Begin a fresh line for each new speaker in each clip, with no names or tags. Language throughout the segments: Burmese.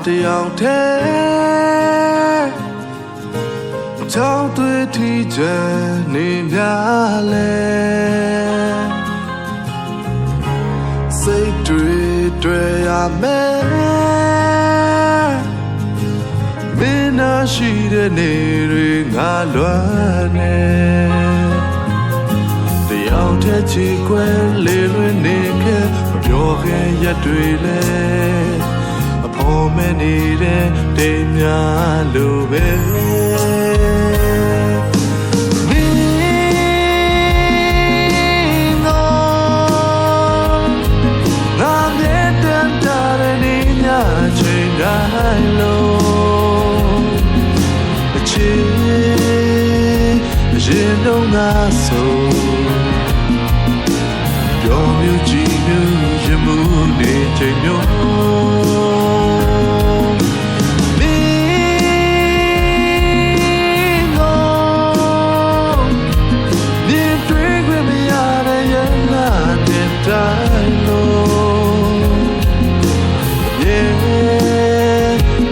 ငါတယောက်တည်းချောင်းသွေးထီးချမ်းနေများလဲစိတ်တွေတွေ့ရမယ်မင်းနာရှိတဲ့နေတွေငါလွမ်းနေတယောက်တည်းချီကွယ်လေလွင်နေခဲ့မပြောခဲ့ရက်တွေလဲ အဖို့မနေတဲ့တိမ်များလိုပဲမင်းတို့ငါမြဲတမ်းတာတဲ့နေ့ညချိန်တိုင်းလုံးအချစ်ရင်တော့ငါဆိုပြောမျိုးကြည့်မျိုးရမှုနေချိန်မျိုးမ တဲ့တိုင်းလုံးယေ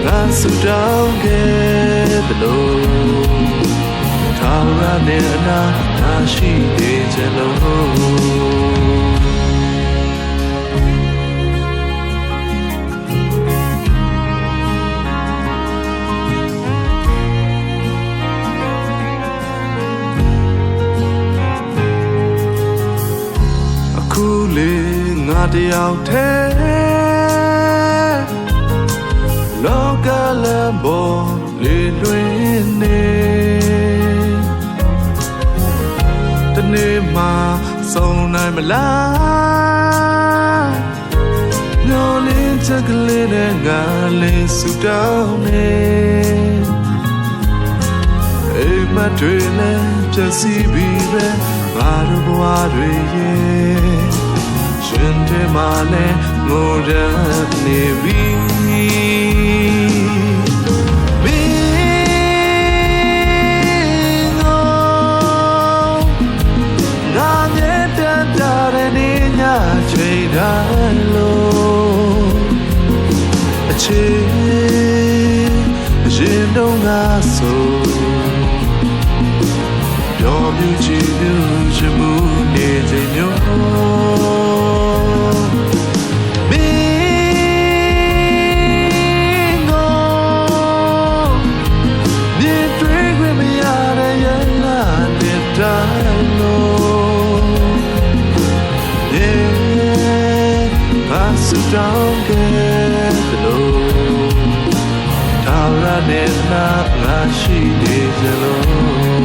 ငါစူတောင်းခဲ့သလိုထာဝရနဲ့အနာငါရှိနေချင်လို့ တယောက်တည်းလောကလမ်းပေါ်လေလွင်နေတနေ့မှစုံနိုင်မလားညော်လင်းချက်ကလေးနဲ့ငါလေးဆူတောင်းနေအိမ်မက်တွေလည်းပြည့်စည်ပြီးပဲငါတို့ဘဝတွေရဲ့ရှင်တွေ မှလည်းငိုရနေပြီမင်းတို့ငါမြဲတမ်းတာတဲ့နေ့ညချိန်တိုင်းလို့အချစ်ရင်တော့ငါဆိုပြောပြချင်သူချင်မှုနေချိန်မျိုးမ ဘာစတောင်းခဲ့တယ်လို့ထာဝရနဲ့နာငါရှိနေကြလို့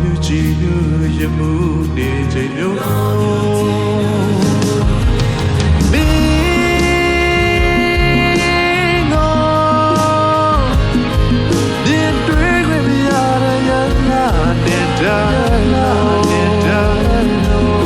မြူကြည့်လူရမှုနေချိန်မျိုးမင်းတို့မြင်တွေ့ခွင့်မရတဲ့ရနာတဲ့တိုင်းလို့တဲ့တိုင်းလို့